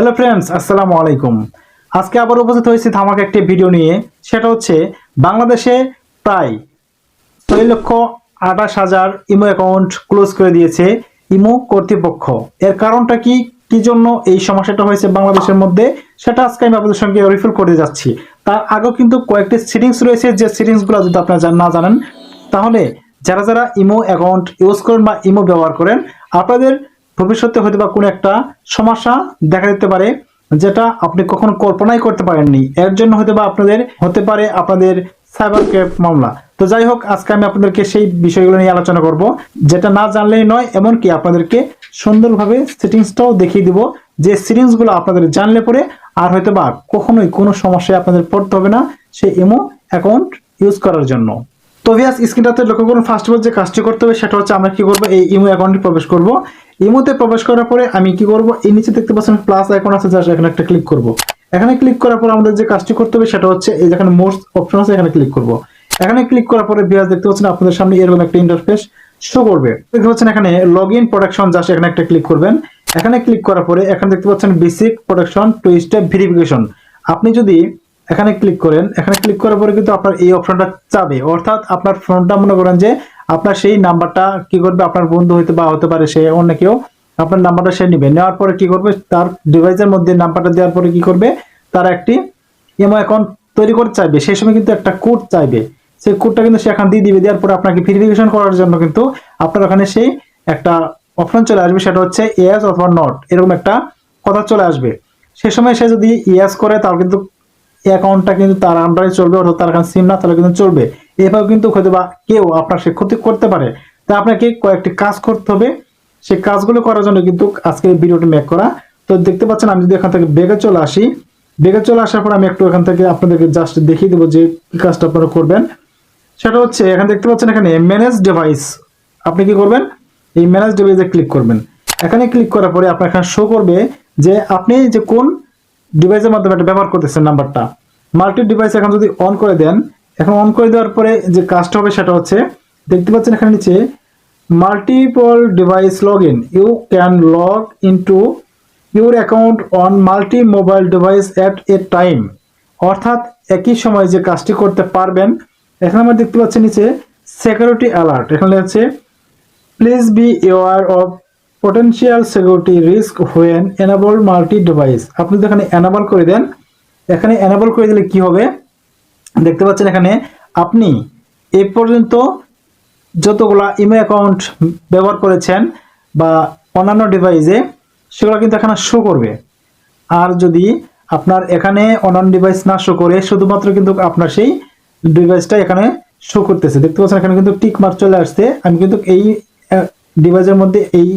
Hello friends আসসালামু আলাইকুম। আজকে আবার উপস্থিত হয়েছি ধামাকা একটি ভিডিও নিয়ে। সেটা হচ্ছে বাংলাদেশে প্রায় ছয় লক্ষ আঠাশ হাজার ইমো অ্যাকাউন্ট ক্লোজ করে দিয়েছে ইমো কর্তৃপক্ষ। এর কারণটা কি? কি জন্য এই সমস্যাটা হয়েছে বাংলাদেশের মধ্যে? সেটা আজকে আমি আপনাদের সঙ্গে রিফিল করে যাচ্ছি। তার আগেও কিন্তু কয়েকটি সেটিংস রয়েছে। যে সেটিংসগুলো যদি আপনারা না জানেন, তাহলে যারা যারা ইমো অ্যাকাউন্ট ইউজ করেন বা ইমো ব্যবহার করেন, আপনাদের ভবিষ্যতে হয়তো বা কোনো একটা সমস্যা দেখা দিতে পারে, যেটা আপনি কখনো কল্পনাই করতে পারেননি। এর জন্য হয়তো বা আপনাদের হতে পারে আপনাদের সাইবার ক্রাইম মামলা। তো যাই হোক, আজকে আমি আপনাদেরকে সেই বিষয়গুলো নিয়ে আলোচনা করব, যেটা না জানলেই নয়, এমনকি আপনাদেরকে সুন্দরভাবে সেটিংসটাও দেখিয়ে দিব, যে সেটিংসগুলো আপনাদের জানলে পরে আর হয়তো বা কখনোই কোনো সমস্যায় আপনাদের পড়তে হবে না, সেই ইমো অ্যাকাউন্ট ইউজ করার জন্য। তো ভিয়াস স্ক্রিনটাতে লক্ষ্য করুন ফার্স্ট অফ অল যে কাজটি করতে হবে, সেটা হচ্ছে আমরা কি করব, এই ইমো অ্যাকাউন্টে প্রবেশ করব। ইমোতে প্রবেশ করার পরে আমি কি করব? এই নিচে দেখতে পাচ্ছেন প্লাস আইকন আছে জাস্ট এখানে একটা ক্লিক করব। এখানে ক্লিক করার পর আমাদের যে কাজটি করতে হবে সেটা হচ্ছে এই যেখানে মোস্ট অপশন আছে, এখানে ক্লিক করব। এখানে ক্লিক করার পরে ভিয়াস দেখতে পাচ্ছেন আপনাদের সামনে এরকম একটা ইন্টারফেস শো করবে। দেখতে পাচ্ছেন এখানে লগ ইন প্রোটেকশন জাস্ট এখানে একটা ক্লিক করবেন। এখানে ক্লিক করার পরে এখানে দেখতে পাচ্ছেন basic production two step verification আপনি যদি এখানে ক্লিক করেন, এখানে ক্লিক করার পরে কিন্তু আপনার এই অপশনটা চাবে। অর্থাৎ আপনার ফোনটা মনে করেন যে আপনার সেই নাম্বারটা কি করবে? আপনার বন্ধু হইতে বা হতে পারে সে অন্য কেউ, আপনার নাম্বারটা সে নেবে। নেওয়ার পরে কি করবে? তার ডিভাইসের মধ্যে নাম্বারটা দেওয়ার পরে কি করবে? তার একটি ইমো অ্যাকাউন্ট তৈরি করতে চাইবে। সেই সময় কিন্তু একটা কোড চাইবে। সেই কোডটা কিন্তু সে এখন দিয়ে দিবে। দেওয়ার পরে আপনাকে ভেরিফিকেশন করার জন্য কিন্তু আপনার ওখানে সেই একটা অপশন চলে আসবে। সেটা হচ্ছে ইয়েস অথবা নট এরকম একটা কথা চলে আসবে। সে সময় সে যদি ইয়েস করে, তাহলে কিন্তু অ্যাকাউন্টটা কিন্তু তার আন্ডারে চলবে, অর্থাৎ তার কাছে সিম না, তাহলে কিন্তু চলবে। এভাবে কিন্তু হয়তো বা কেউ আপনার সে ক্ষতি করতে পারে। তাই আপনাকে কয়েকটি কাজ করতে হবে। সেই কাজগুলো করার জন্য কিন্তু আজকে ভিডিওটি মেক করা। তো দেখতে পাচ্ছেন, আমি যদি এখান থেকে বেগে চলে আসি, বেগে চলে আসার পর আমি একটু এখান থেকে আপনাদেরকে জাস্ট দেখিয়ে দেবো যে কি কাজটা আপনারা করবেন। সেটা হচ্ছে, এখানে দেখতে পাচ্ছেন এখানে ম্যানেজ ডিভাইস আপনি কি করবেন? এই ম্যানেজ ডিভাইসে ক্লিক করবেন। এখানে ক্লিক করার পরে আপনার এখানে শো করবে যে আপনি যে কোন ডিভাইসের মাধ্যমে ব্যবহার করতেছেন নাম্বারটা মাল্টি ডিভাইস এখন যদি অন করে দেন এখন অন করে দেওয়ার পরে যে কাজটা হবে সেটা হচ্ছে, দেখতে পাচ্ছেন এখানে নিচে multiple device log in you can log in to your account on multi mobile device at a time অর্থাৎ একই সময় যে কাজটি করতে পারবেন, এখানে আমরা দেখতে পাচ্ছি নিচে সিকিউরিটি অ্যালার্ট এখানে হচ্ছে please be aware of potential security risk when enable multi device আপনি যদি এখানে এনেবল করে দেন, এখানে এনেবল করে দিলে কি হবে? দেখতে পাচ্ছেন এখানে আপনি এ পর্যন্ত যতগুলা ইমেল অ্যাকাউন্ট ব্যবহার করেছেন বা অন্যান্য ডিভাইসে সেগুলো কিন্তু এখানে শো করবে। আর যদি আপনার এখানে অন্যান্য ডিভাইস না শো করে, শুধুমাত্র কিন্তু আপনার সেই ডিভাইসটা এখানে শো করতেছে। দেখতে পাচ্ছেন এখানে কিন্তু টিক মার্ক চলে আসছে। আমি কিন্তু এই ডিভাইসের মধ্যে এই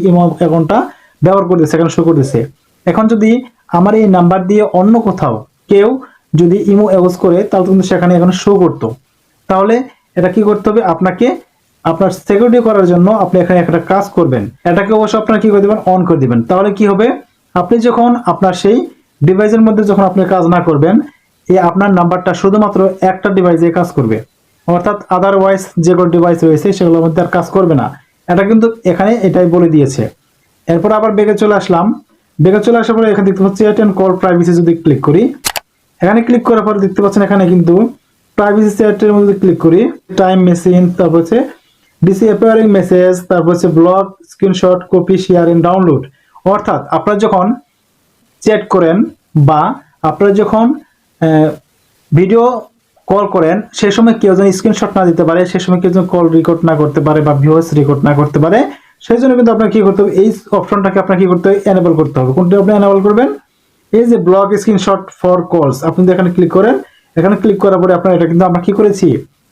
অ্যাকাউন্টটা ব্যবহার করতেছে, এখানে শো করতেছে। এখন যদি আমার এই নাম্বার দিয়ে অন্য কোথাও কেউ যদি ইমো ইউজ করে, তাহলে কিন্তু সেখানে এখানে শো করতো। তাহলে এটা কি করতে হবে? আপনাকে, আপনার সিকিউরিটি করার জন্য আপনি এখানে একটা কাজ করবেন। এটাকে অবশ্য আপনার কি করে দিবেন? অন করে দিবেন। তাহলে কি হবে? আপনি যখন আপনার সেই ডিভাইসের মধ্যে যখন আপনি কাজ না করবেন এই আপনার নাম্বারটা শুধুমাত্র একটা ডিভাইসে কাজ করবে। অর্থাৎ আদারওয়াইজ যেগুলো ডিভাইস রয়েছে, সেগুলোর মধ্যে আর কাজ করবে না। এটা কিন্তু এখানে এটাই বলে দিয়েছে। এরপর আবার বেগে চলে আসলাম। বেগে চলে আসার পরে এখানে দেখতে পাচ্ছি অ্যাটেন্ড কল প্রাইভেসি যদি ক্লিক করি এখানে ক্লিক করার পর দেখতে পাচ্ছেন এখানে কিন্তু প্রাইভেসি সেটের মধ্যে ক্লিক করি। টাইম মেশিন তারপর হচ্ছে ডিসি অ্যাপিয়ারিং মেসেজ তারপর হচ্ছে blog screenshot copy sharing download অর্থাৎ আপনারা যখন চ্যাট করেন বা আপনারা যখন ভিডিও কল করেন সেই সময় কেউ যেন স্ক্রিনশট না দিতে পারে সেই সময় কেউ যেন কল রেকর্ড না করতে পারে বা ভিউস রেকর্ড না করতে পারে, সেই জন্য কিন্তু আপনার কি করতে হবে? এই অপশনটাকে আপনার কি করতে হবে? এনেবল করতে হবে। কোনটা আপনি এনেবল করবেন? এই যে ব্লগ স্ক্রিনশট ফর কলস আপনি এখানে ক্লিক করেন, এখানে ক্লিক করার পরে আপনার এটা কিন্তু আমরা কি করেছি?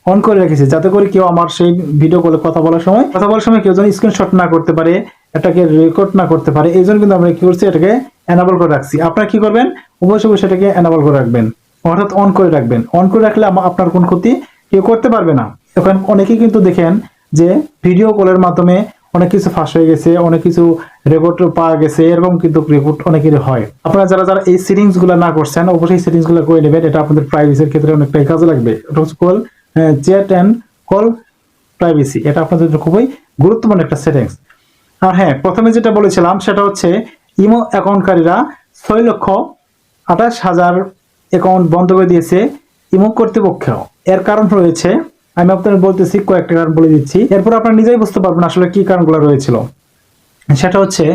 অন করে রেখেছি, যাতে করে কেউ আমার সেই ভিডিও কলে কথা বলার সময়, কথা বলার সময় কেউ যেন স্ক্রিনশট না করতে পারে, এটাকে রেকর্ড না করতে পারে এই জন্য কিন্তু আমরা কি করছি, এটাকে এনাবল করে রাখছি। আপনারা কি করবেন? অবশ্যই অবশ্যই সেটাকে এনাবল করে রাখবেন, অর্থাৎ অন করে রাখবেন। অন করে রাখলে আপনার কোন ক্ষতি কেউ করতে পারবে না। এখন অনেকেই কিন্তু দেখেন যে ভিডিও কলের মাধ্যমে অনেক কিছু ফাঁস হয়ে গেছে, অনেক কিছু রেকর্ড পাওয়া গেছে, এরকম কিন্তু রেকর্ড অনেকেরই হয়। আপনারা যারা যারা এই সেটিংসগুলো না করছেন, অবশ্যই সেটিংসগুলো করে নেবেন, এটা আপনাদের প্রাইভেসির ক্ষেত্রে অনেকটাই কাজে লাগবে। এটা call chat and call privacy এটা আপনাদের খুবই গুরুত্বপূর্ণ একটা সেটিংস আর হ্যাঁ প্রথমে যেটা বলেছিলাম, সেটা হচ্ছে ইমো অ্যাকাউন্টকারীরা ছয় লক্ষ আঠাশ হাজার অ্যাকাউন্ট বন্ধ করে দিয়েছে ইমো কর্তৃপক্ষ এর কারণ রয়েছে, আমি আপনাদের বলতেছি, কয়েকটা কারণ বলে দিচ্ছি। এরপর আপনারা নিজেই বুঝতে পারবেন আসলে কি কারণগুলো রয়েছিল। সেটা হচ্ছে,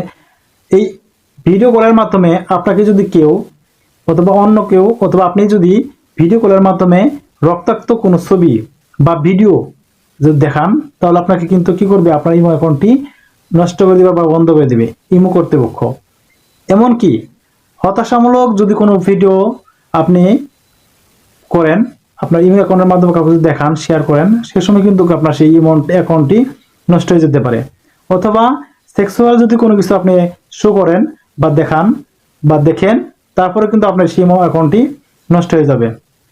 এই ভিডিও কলের মাধ্যমে আপনাকে যদি কেউ অথবা অন্য কেউ অথবা আপনি যদি ভিডিও কলের মাধ্যমে রক্তাক্ত কোনো ছবি বা ভিডিও যদি দেখান, তাহলে আপনাকে কিন্তু কি করবে? আপনার ইমো অ্যাকাউন্টটি নষ্ট করে দিবে বা বন্ধ করে দিবে, ইমো কর্তৃপক্ষ। এমনকি হতাশামূলক যদি কোনো ভিডিও আপনি করেন, আপনার ইমেল অ্যাকাউন্টের মাধ্যমে কাউকে যদি দেখান শেয়ার করেন, সে সময় কিন্তু আপনার সেই ইমো অ্যাকাউন্টটি নষ্ট হয়ে যেতে পারে। অথবা সেক্সুয়াল যদি কোনো কিছু আপনি শো করেন বা দেখান বা দেখেন, তারপরে কিন্তু আপনার সেই ইমো অ্যাকাউন্টটি নষ্ট হয়ে যাবে।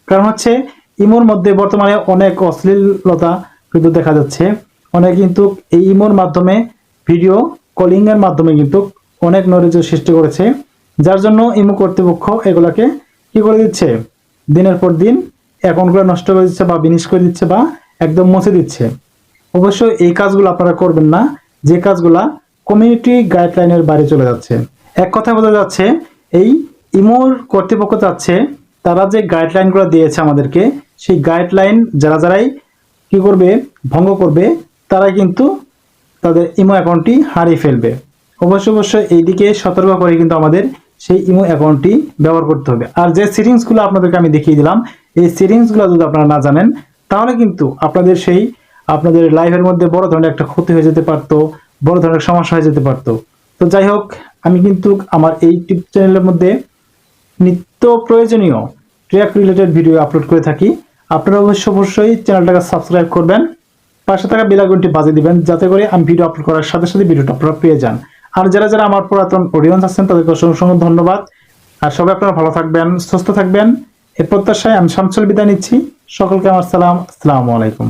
কারণ হচ্ছে, ইমোর মধ্যে বর্তমানে অনেক অশ্লীলতা কিন্তু দেখা যাচ্ছে। অনেক কিন্তু এই ইমোর মাধ্যমে ভিডিও কলিংয়ের মাধ্যমে কিন্তু অনেক নৈরাজ্য সৃষ্টি করেছে। যার জন্য ইমো কর্তৃপক্ষ এগুলাকে কি করে দিচ্ছে? দিনের পর দিন অ্যাকাউন্টগুলো নষ্ট করে দিচ্ছে বা বিনিশ করে দিচ্ছে বা একদম মুছে দিচ্ছে। অবশ্যই এই কাজগুলো আপনারা করবেন না। যে কাজগুলা কমিউনিটি গাইডলাইনের বাইরে চলে যাচ্ছে। এক কথা বোঝা যাচ্ছে, এই ইমোর কর্তৃপক্ষ চাচ্ছে, তারা যে গাইডলাইনগুলো দিয়েছে আমাদেরকে, সেই গাইডলাইন যারা যারাই কি করবে, ভঙ্গ করবে তারা কিন্তু তাদের ইমো অ্যাকাউন্টটি হারিয়ে ফেলবে। অবশ্যই অবশ্যই এইদিকে সতর্ক করে কিন্তু আমাদের সেই ইমো অ্যাকাউন্টটি ব্যবহার করতে হবে। আর যে সেটিংসগুলো আপনাদেরকে আমি দেখিয়ে দিলাম, এই সেটিংসগুলো যদি আপনারা না জানেন, তাহলে কিন্তু আপনাদের সেই, আপনাদের লাইফের মধ্যে বড় ধরনের একটা ক্ষতি হয়ে যেতে পারতো বড় ধরনের সমস্যা হয়ে যেতে পারতো। তো যাই হোক, আমি কিন্তু আমার এই ইউটিউব চ্যানেলের মধ্যে নিত্য প্রয়োজনীয় ট্র্যাক রিলেটেড ভিডিও আপলোড করে থাকি। আপনারা অবশ্যই অবশ্যই চ্যানেলটাকে সাবস্ক্রাইব করবেন, পাশে থাকা বেলাগুনটি বাজিয়ে দিবেন, যাতে করে আমি ভিডিও আপলোড করার সাথে সাথে ভিডিওটা আপনারা পেয়ে যান। আর যারা যারা আমার পুরাতন অডিয়েন্স আছেন, তাদেরকে অসংখ্য ধন্যবাদ। আর সবাই আপনারা ভালো থাকবেন, সুস্থ থাকবেন। এ প্রত্যাশায় আমি শামসুল বিদায় নিচ্ছি। সকলকে আমার সালাম, আসসালামু আলাইকুম।